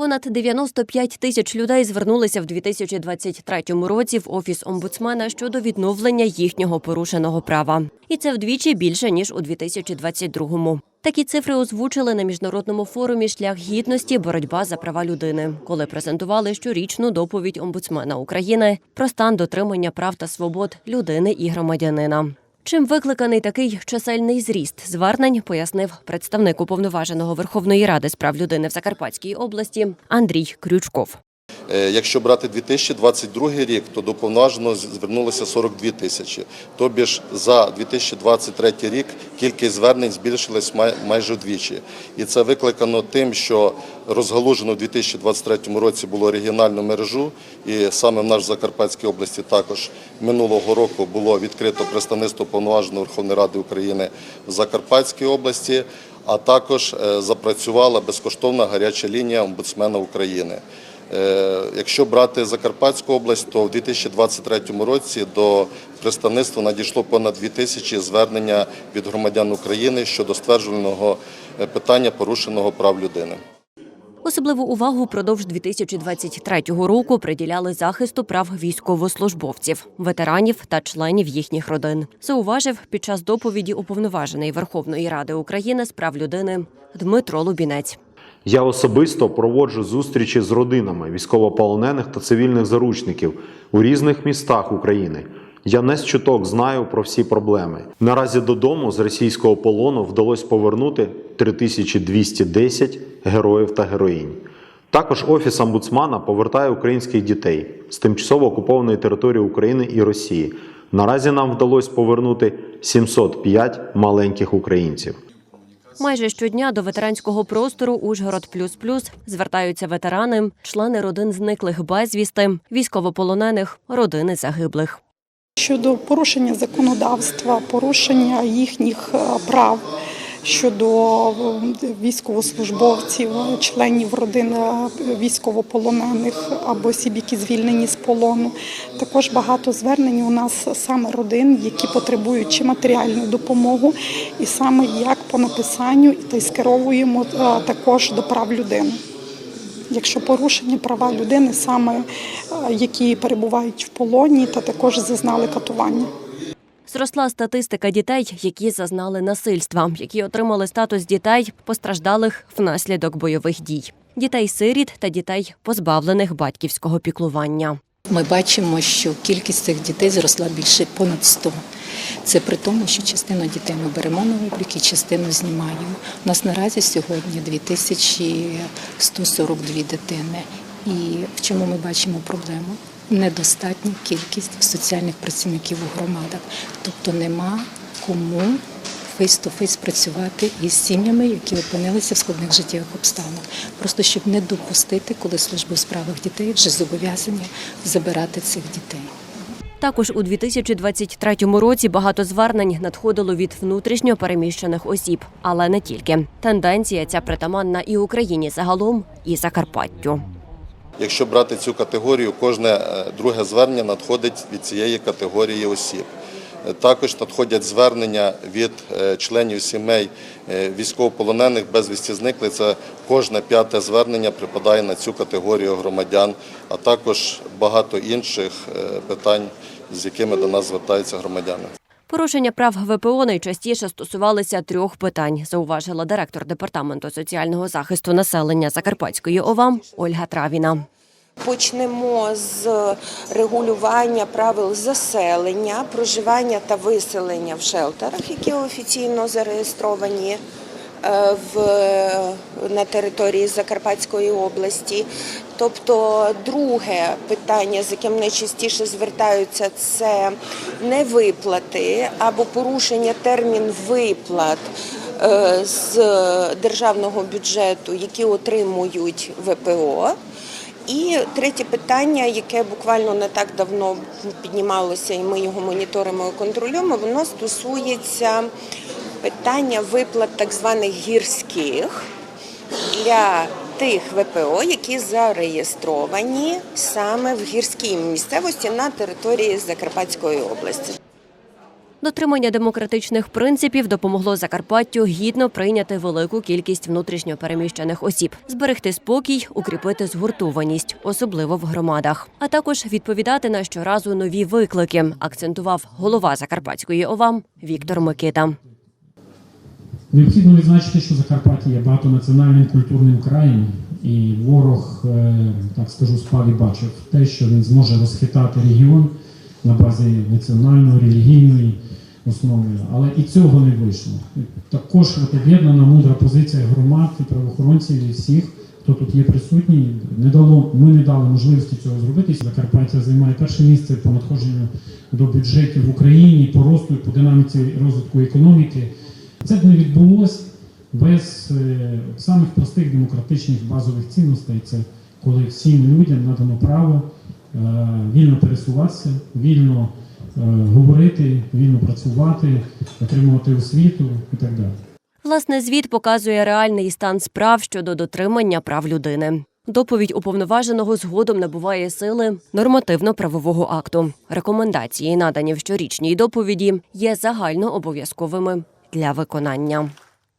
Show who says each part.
Speaker 1: Понад 95 тисяч людей звернулися в 2023 році в офіс омбудсмена щодо відновлення їхнього порушеного права, і це вдвічі більше ніж у 2022-му. Такі цифри озвучили на міжнародному форумі Шлях гідності боротьба за права людини, коли презентували щорічну доповідь омбудсмена України про стан дотримання прав та свобод людини і громадянина. Чим викликаний такий чисельний зріст звернень, пояснив представник уповноваженого Верховної Ради з прав людини в Закарпатській області Андрій Крючков.
Speaker 2: Е, Якщо брати 2022 рік, то до повноваженого звернулося 42 тисячі. Тобі ж за 2023 рік кількість звернень збільшилась майже вдвічі. І це викликано тим, що розгалужено в 2023 році було регіональну мережу, і саме в нашій Закарпатській області також минулого року було відкрито представництво повноваженого Верховної Ради України в Закарпатській області, а також е, запрацювала безкоштовна гаряча лінія омбудсмена України. Е, Якщо брати Закарпатську область, то в 2023 році до представництва надійшло понад 2 тисячі звернення від громадян України щодо стверджуваного е, питання порушеного прав людини.
Speaker 1: Особливу увагу впродовж 2023 року приділяли захисту прав військовослужбовців, ветеранів та членів їхніх родин. Зауважив під час доповіді уповноважений Верховної Ради України з прав людини Дмитро Лубінець.
Speaker 3: Я особисто проводжу зустрічі з родинами військовополонених та цивільних заручників у різних містах України. Я не з чуток знаю про всі проблеми. Наразі додому з російського полону вдалося повернути 3210 героїв та героїнь. Також офіс омбудсмана повертає українських дітей з тимчасово окупованої території України і Росії. Наразі нам вдалося повернути 705 маленьких українців.
Speaker 1: Майже щодня до ветеранського простору Ужгород плюс плюс звертаються ветерани, члени родин зниклих безвісти, військовополонених, родини загиблих.
Speaker 4: щодо порушення законодавства, порушення їхніх е, прав щодо військовослужбовців, членів родин е, військовополонених або осіб, які звільнені з полону. Також багато звернень у нас саме родин, які потребують чи матеріальну допомогу, і саме як по написанню та й скеровуємо е, також до прав людини. Якщо порушені права людини, саме е, які перебувають в полоні, та також зазнали катування.
Speaker 1: Зросла статистика дітей, які зазнали насильства, які отримали статус дітей, постраждалих внаслідок бойових дій, дітей-сиріт та дітей, позбавлених батьківського піклування.
Speaker 5: Ми бачимо, що кількість цих дітей зросла більше понад 100. Це при тому, що частину дітей ми беремо на облік і частину знімаємо. У нас наразі сьогодні 2142 дитини. І в чому ми бачимо проблему? Недостатня кількість соціальних працівників у громадах. Тобто нема кому фейс-то-фейс працювати із сім'ями, які опинилися в складних життєвих обставинах. Просто щоб не допустити, коли служби у справах дітей вже зобов'язані забирати цих дітей.
Speaker 1: Також у 2023 році багато звернень надходило від внутрішньо переміщених осіб, але не тільки. Тенденція ця притаманна і Україні загалом, і Закарпаттю.
Speaker 2: Якщо брати цю категорію, кожне е, друге звернення надходить від цієї категорії осіб. Е, Також надходять звернення від е, членів сімей військовополонених безвісті зникли. Це кожне п'яте звернення припадає на цю категорію громадян, а також багато інших питань, з якими до нас звертаються громадяни.
Speaker 1: Порушення прав ВПО найчастіше стосувалися трьох питань, зауважила директор департаменту соціального захисту населення Закарпатської ОВА Ольга Травіна.
Speaker 6: Почнемо з регулювання правил заселення, проживання та виселення в шелтерах, які офіційно зареєстровані в, на території Закарпатської області. Тобто, друге питання, з яким найчастіше звертаються, це невиплати або порушення термін виплат е, з державного бюджету, які отримують ВПО. І третє питання, яке буквально не так давно піднімалося, і ми його моніторимо і контролюємо, воно стосується питання виплат так званих гірських для тих ВПО, які зареєстровані саме в гірській місцевості на території Закарпатської області.
Speaker 1: Дотримання демократичних принципів допомогло Закарпаттю гідно прийняти велику кількість внутрішньо переміщених осіб, зберегти спокій, укріпити згуртованість, особливо в громадах, а також відповідати на щоразу нові виклики, акцентував голова Закарпатської ОВА Віктор Микита.
Speaker 7: Необхідно відзначити, що Закарпаття є багатонаціональним культурним краєм, і ворог, е, так скажу, спав і бачив те, що він зможе розхитати регіон на базі національної, релігійної основи. Але і цього не вийшло. Також об'єднана мудра позиція громад і правоохоронців і всіх, хто тут є присутній, не дало, ми не дали можливості цього зробити. Закарпаття займає перше місце по надходженню до бюджетів в Україні, по росту, по динаміці розвитку економіки. Це б не відбулося без е, самих простих демократичних базових цінностей. Це коли всім людям надано право е, вільно пересуватися, вільно е, говорити, вільно працювати, отримувати освіту і так далі.
Speaker 1: Власне, звіт показує реальний стан справ щодо дотримання прав людини. Доповідь уповноваженого згодом набуває сили нормативно-правового акту. Рекомендації, надані в щорічній доповіді, є загально обов'язковими для виконання.